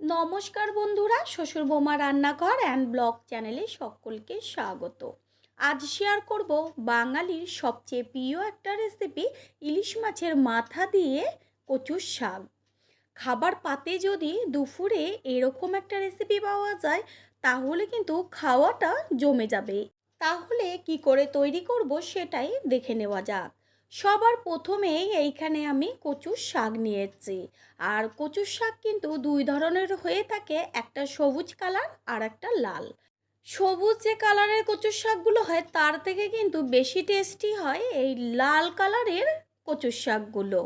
নমস্কার বন্ধুরা, শ্বশুর বৌমা রান্নাঘর অ্যান্ড ব্লগ চ্যানেলে সকলকে স্বাগত। আজ শেয়ার করব বাঙালির সবচেয়ে প্রিয় একটা রেসিপি ইলিশ মাছের মাথা দিয়ে কচুর শাক। খাবার পাতে যদি দুপুরে এরকম একটা রেসিপি পাওয়া যায়, তাহলে কিন্তু খাওয়াটা জমে যাবে। তাহলে কি করে তৈরি করব সেটাই দেখে নেওয়া যাক। সবার প্রথমেই এইখানে আমি কচুর শাক নিয়েছি। আর কচুর শাক কিন্তু দুই ধরনের হয়ে থাকে, একটা সবুজ কালার আর একটা লাল। সবুজ যে কালারের কচুর শাকগুলো হয়, তার থেকে কিন্তু বেশি টেস্টি হয় এই লাল কালারের কচুর শাকগুলো।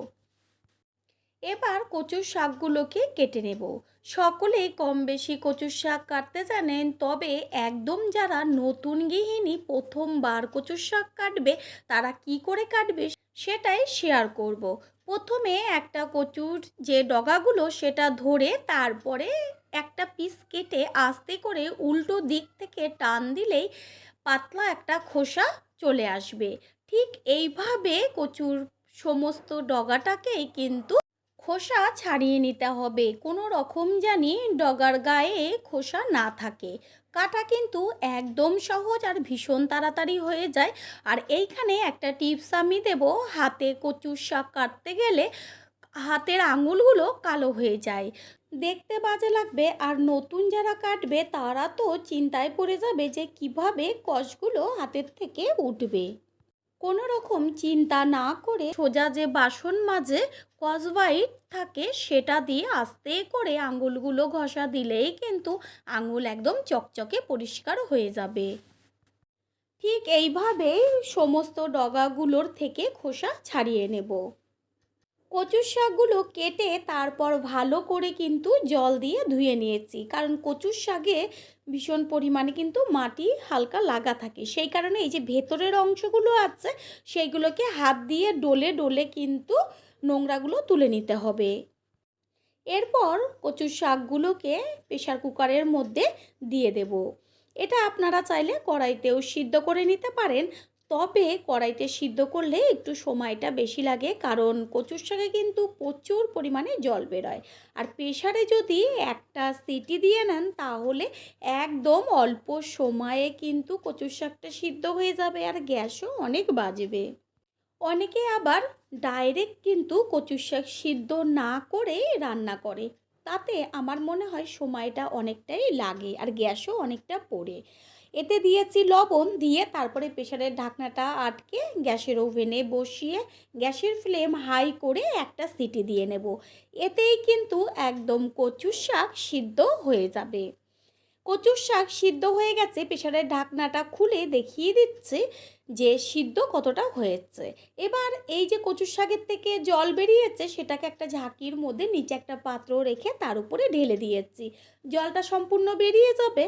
এবার কচুর শাকগুলোকে কেটে নেব। সকলেই কম বেশি কচুর শাক কাটতে জানেন, তবে একদম যারা নতুন গৃহিণী প্রথমবার কচুর শাক কাটবে, তারা কি করে কাটবে? সেটাই শেয়ার করব। প্রথমে একটা কচুর যে ডগাগুলো সেটা ধরে তারপরে একটা পিস কেটে আস্তে করে উল্টো দিক থেকে টান দিলেই পাতলা একটা খোসা চলে আসবে ঠিক এইভাবে কচুর সমস্ত ডগাটাকেই কিন্তু খোসা ছাড়িয়ে নিতে হবে। কোনো রকম জানি ডগার গায়ে খোসা না থাকে। কাটা কিন্তু একদম সহজ আর ভীষণ তাড়াতাড়ি হয়ে যায়। আর এইখানে একটা টিপস আমি দেব, হাতে কচুর শাক কাটতে গেলে হাতের আঙুলগুলো কালো হয়ে যায়। দেখতে বাজে লাগবে, আর নতুন যারা কাটবে তারা তো চিন্তায় পড়ে যাবে যে কীভাবে কষগুলো হাতের থেকে উঠবে। কোনো রকম চিন্তা না করে সোজা যে বাসন মাঝে কসবাইট থাকে, সেটা দিয়ে আস্তে করে আঙুলগুলো ঘষা দিলেই কিন্তু আঙুল একদম চকচকে পরিষ্কার হয়ে যাবে। ঠিক এইভাবেই সমস্ত ডগাগুলোর থেকে খোসা ছাড়িয়ে নেব। কচুর শাকগুলো কেটে তারপর ভালো করে কিন্তু জল দিয়ে ধুয়ে নিয়েছি, কারণ কচুর শাকে ভীষণ পরিমাণে কিন্তু মাটি হালকা লাগা থাকে। সেই কারণে এই যে ভেতরের অংশগুলো আছে, সেইগুলোকে হাত দিয়ে ডলে ডলে কিন্তু নোংরাগুলো তুলে নিতে হবে। এরপর কচুর শাকগুলোকে প্রেশার কুকারের মধ্যে দিয়ে দেব। এটা আপনারা চাইলে কড়াইতেও সিদ্ধ করে নিতে পারেন তবে কড়াইতে সিদ্ধ করলে একটু সময়টা বেশি লাগে, কারণ কচুর শাকে কিন্তু প্রচুর পরিমাণে জল বেরোয়। আর প্রেশারে যদি একটা সিটি দিয়ে নেন, তাহলে একদম অল্প সময়ে কিন্তু কচুর শাকটা সিদ্ধ হয়ে যাবে আর গ্যাসও অনেক বাজবে। অনেকে আবার ডাইরেক্ট কিন্তু কচুর শাক সিদ্ধ না করে রান্না করে। তাতে আমার মনে হয় সময়টা অনেকটাই লাগে আর গ্যাসও অনেকটা পড়ে। এতে দিয়েছি লবণ দিয়ে তারপরে প্রেশারের ঢাকনাটা আটকে গ্যাসের ওভেনে বসিয়ে গ্যাসের ফ্লেম হাই করে একটা সিটি দিয়ে নেব। এতেই কিন্তু একদম কচুর শাক সিদ্ধ হয়ে যাবে। কচুর শাক সিদ্ধ হয়ে গেছে প্রেশারের ঢাকনাটা খুলে দেখিয়ে দিচ্ছে যে সিদ্ধ কতটা হয়েছে। এবার এই যে কচুর শাকের থেকে জল বেরিয়েছে, সেটাকে একটা ঝাঁকির মধ্যে নিচে একটা পাত্র রেখে তার উপরে ঢেলে দিয়েছি। জলটা সম্পূর্ণ বেরিয়ে যাবে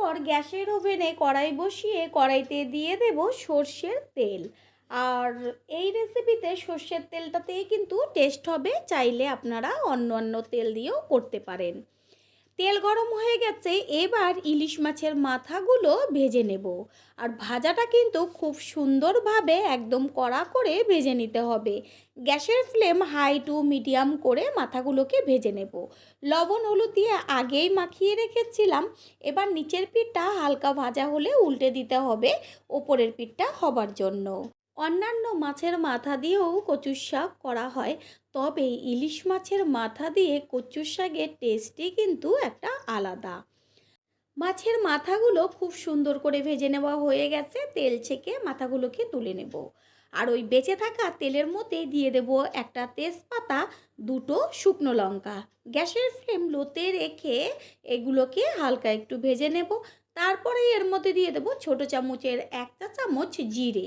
তারপর গ্যাসের ওভেনে কড়াই বসিয়ে কড়াইতে দিয়ে দেব সর্ষের তেল। আর এই রেসিপিতে সর্ষের তেলটাতেই কিন্তু টেস্ট হবে, চাইলে আপনারা অন্য অন্য তেল দিয়েও করতে পারেন। তেল গরম হয়ে গেছে, এবার ইলিশ মাছের মাথাগুলো ভেজে নেব। আর ভাজাটা কিন্তু খুব সুন্দরভাবে একদম কড়া করে ভেজে নিতে হবে। গ্যাসের ফ্লেম হাই টু মিডিয়াম করে মাথাগুলোকে ভেজে নেব। লবণ হলুদ দিয়ে আগেই মাখিয়ে রেখেছিলাম। এবার নিচের পিঠটা হালকা ভাজা হলে উল্টে দিতে হবে, ওপরের পিঠটা হবার জন্য। অন্যান্য মাছের মাথা দিয়েও কচুর শাক করা হয়। তবে ইলিশ মাছের মাথা দিয়ে কচুর শাকের টেস্টই কিন্তু একটা আলাদা। মাছের মাথাগুলো খুব সুন্দর করে ভেজে নেওয়া হয়ে গেছে। তেল ছেঁকে মাথাগুলোকে তুলে নেব। আর ওই বেঁচে থাকা তেলের মধ্যে দিয়ে দেব একটা তেজপাতা, দুটো শুকনো লঙ্কা। গ্যাসের ফ্লেম লোতে রেখে এগুলোকে হালকা একটু ভেজে নেব। তারপরে এর মধ্যে দিয়ে দেবো ছোটো চামচের একটা চামচ জিরে।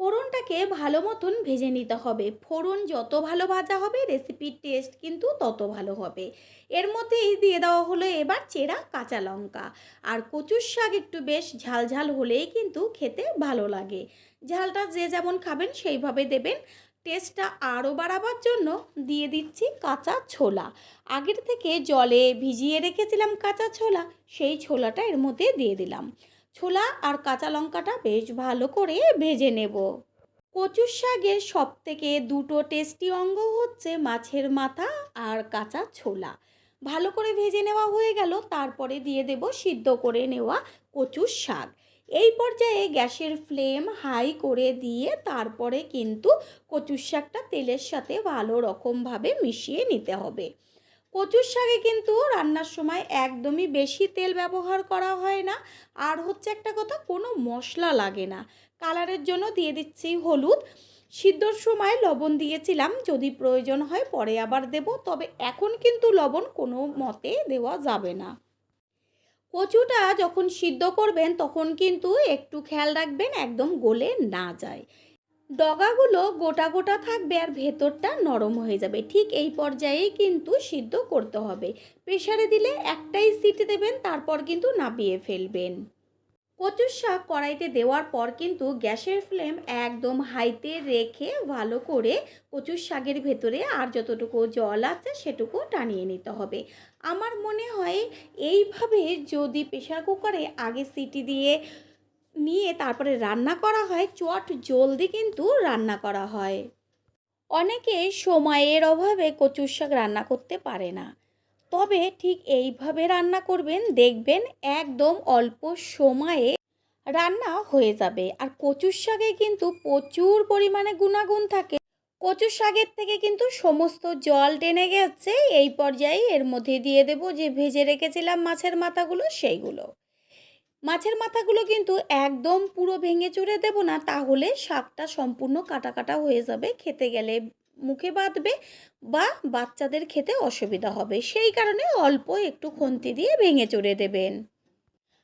ফোড়নটাকে ভালো মতন ভেজে নিতে হবে। ফোড়ন যত ভালো ভাজা হবে রেসিপির টেস্ট কিন্তু তত ভালো হবে। এর মধ্যেই দিয়ে দেওয়া হলো এবার চেরা কাঁচা লঙ্কা। আর কচুর শাক একটু বেশ ঝাল ঝাল হলেই কিন্তু খেতে ভালো লাগে। ঝালটা যে যেমন খাবেন সেইভাবে দেবেন। টেস্টটা আরও বাড়াবার জন্য দিয়ে দিচ্ছি কাঁচা ছোলা। আগের থেকে জলে ভিজিয়ে রেখেছিলাম কাঁচা ছোলা, সেই ছোলাটা এর মধ্যে দিয়ে দিলাম। ছোলা আর কাঁচা লঙ্কাটা বেশ ভালো করে ভেজে নেব। কচুর শাকের সব থেকে দুটো টেস্টি অঙ্গ হচ্ছে মাছের মাথা আর কাঁচা ছোলা। ভালো করে ভেজে নেওয়া হয়ে গেল, তারপরে দিয়ে দেব সিদ্ধ করে নেওয়া কচুর শাক। এই পর্যায়ে গ্যাসের ফ্লেম হাই করে দিয়ে তারপরে কিন্তু কচুর শাকটা তেলের সাথে ভালো রকমভাবে মিশিয়ে নিতে হবে। কচুর শাকে কিন্তু রান্নার সময় একদমই বেশি তেল ব্যবহার করা হয় না। আর হচ্ছে একটা কথা, কোনো মশলা লাগে না। কালারের জন্য দিয়ে দিচ্ছি হলুদ। সিদ্ধর সময় লবণ দিয়েছিলাম, যদি প্রয়োজন হয় পরে আবার দেব, তবে এখন কিন্তু লবণ কোনো মতে দেওয়া যাবে না। কচুটা যখন সিদ্ধ করবেন, তখন কিন্তু একটু খেয়াল রাখবেন, একদম গলে না যায়। ডগাগুলো গোটা গোটা থাকবে আর ভেতরটা নরম হয়ে যাবে। ঠিক এই পর্যায়েই কিন্তু সিদ্ধ করতে হবে। প্রেশারে দিলে একটাই সিটি দেবেন, তারপর কিন্তু নাবিয়ে ফেলবেন। কচুর শাক কড়াইতে দেওয়ার পর কিন্তু গ্যাসের ফ্লেম একদম হাইতে রেখে ভালো করে কচুর শাকের ভেতরে আর যতটুকু জল আছে সেটুকু টানিয়ে নিতে হবে। আমার মনে হয় এইভাবে যদি প্রেশার কুকারে আগে সিটি দিয়ে নিয়ে তারপরে রান্না করা হয়, চট জলদি কিন্তু রান্না করা হয়। অনেকে সময়ের অভাবে কচুর শাক রান্না করতে পারে না। তবে ঠিক এইভাবে রান্না করবেন, দেখবেন একদম অল্প সময়ে রান্না হয়ে যাবে। আর কচুর শাকে কিন্তু প্রচুর পরিমাণে গুণাগুণ থাকে। কচুর শাকের থেকে কিন্তু সমস্ত জল টেনে গেছে। এই পর্যায়ে এর মধ্যে দিয়ে দেব যে ভেজে রেখেছিলাম মাছের মাথাগুলো, সেইগুলো। মাছের মাথাগুলো কিন্তু একদম পুরো ভেঙে চুরে দেব না, তাহলে শাকটা সম্পূর্ণ কাটা কাটা হয়ে যাবে, খেতে গেলে মুখে বাঁধবে বা বাচ্চাদের খেতে অসুবিধা হবে। সেই কারণে অল্প একটু খন্তি দিয়ে ভেঙে চড়ে দেবেন।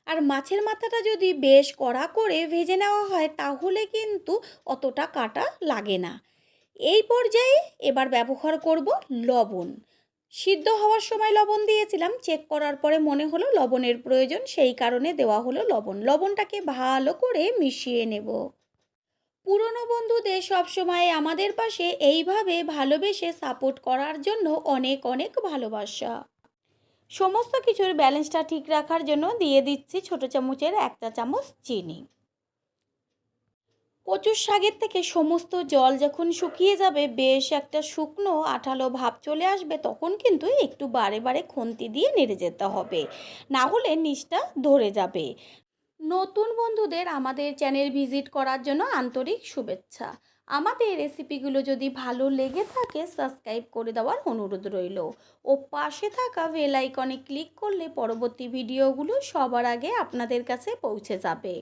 আর মাছের মাথাটা যদি বেশ কড়া করে ভেজে নেওয়া হয়, তাহলে কিন্তু অতটা কাটা লাগে না। এই পর্যায়ে এবার ব্যবহার করব লবণ। সিদ্ধ হওয়ার সময় লবণ দিয়েছিলাম চেক করার পরে মনে হলো লবণের প্রয়োজন, সেই কারণে দেওয়া হলো লবণ। লবণটাকে ভালো করে মিশিয়ে নেব। পুরনো বন্ধুদের সবসময় আমাদের পাশে এইভাবে ভালোবেসে সাপোর্ট করার জন্য অনেক অনেক ভালোবাসা। সমস্ত কিছুর ব্যালেন্সটা ঠিক রাখার জন্য দিয়ে দিচ্ছি ছোটো চামচের একটা চামচ চিনি। কচুর শাকের থেকে সমস্ত জল যখন শুকিয়ে যাবে, বেশ একটা শুকনো আঠালো ভাব চলে আসবে, তখন কিন্তু একটু বারে বারে খন্তি দিয়ে নেড়ে যেতে হবে। না হলে নিচটা ধরে যাবে। নতুন বন্ধুদের আমাদের চ্যানেল ভিজিট করার জন্য আন্তরিক শুভেচ্ছা। আমাদের রেসিপিগুলো যদি ভালো লেগে থাকে, সাবস্ক্রাইব করে দেওয়ার অনুরোধ রইল। ও পাশে থাকা বেল আইকনে ক্লিক করলে পরবর্তী ভিডিওগুলো সবার আগে আপনাদের কাছে পৌঁছে যাবে।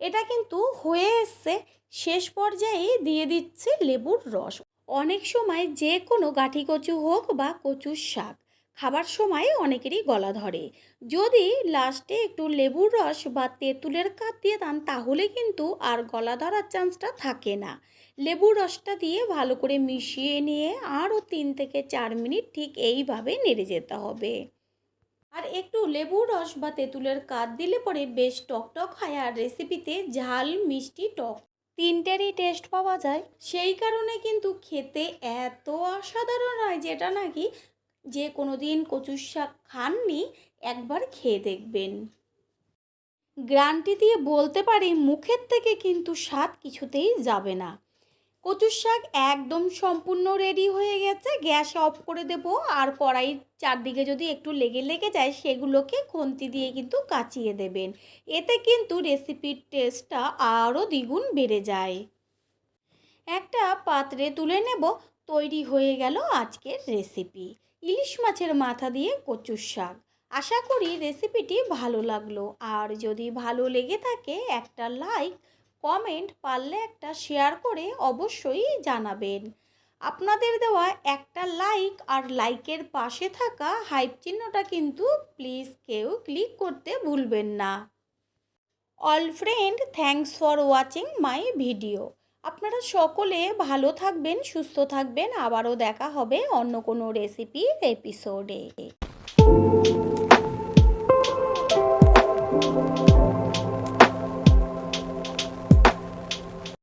এটা কিন্তু হয়ে এসছে। শেষ পর্যায়ে দিয়ে দিচ্ছে লেবুর রস। অনেক সময় যে কোনো গাঠি কচু হোক বা কচুর শাক, খাবার সময় অনেকেরই গলা ধরে। যদি লাস্টে একটু লেবুর রস বা তেঁতুলের কাপ দিয়ে দেন, তাহলে কিন্তু আর গলা ধরার চান্সটা থাকে না। লেবুর রসটা দিয়ে ভালো করে মিশিয়ে নিয়ে আরও তিন থেকে চার মিনিট ঠিক এইভাবে নেড়ে যেতে হবে। আর একটু লেবুর রস বা তেঁতুলের কাঠ দিলে পরে বেশ টকটক হয় আর রেসিপিতে ঝাল, মিষ্টি, টক তিনটেরই টেস্ট পাওয়া যায়। সেই কারণে কিন্তু খেতে এত অসাধারণ হয় যেটা নাকি যে কোনো দিন কচুর শাক খাননি, একবার খেয়ে দেখবেন। গ্রান্টি দিয়ে বলতে পারি মুখের থেকে কিন্তু স্বাদ কিছুতেই যাবে না। কচুর শাক একদম সম্পূর্ণ রেডি হয়ে গেছে। গ্যাস অফ করে দেব। আর কড়াইয়ের চারদিকে যদি একটু লেগে লেগে যায়, সেগুলোকে খন্তি দিয়ে কিন্তু কাচিয়ে দেবেন। এতে কিন্তু রেসিপির টেস্টটা আরও দ্বিগুণ বেড়ে যায়। একটা পাত্রে তুলে নেব। তৈরি হয়ে গেল আজকের রেসিপি ইলিশ মাছের মাথা দিয়ে কচুর শাক। আশা করি রেসিপিটি ভালো লাগল। আর যদি ভালো লেগে থাকে, একটা লাইক কমেন্ট পারলে একটা শেয়ার করে অবশ্যই জানাবেন। আপনাদের দেওয়া একটা লাইক আর লাইকের পাশে থাকা হাইপ চিহ্নটা কিন্তু প্লিজ কেউ ক্লিক করতে ভুলবেন না। All friend thanks for watching my video আপনারা সকলে ভালো থাকবেন, সুস্থ থাকবেন। আবারও দেখা হবে অন্য কোনো রেসিপির এপিসোডে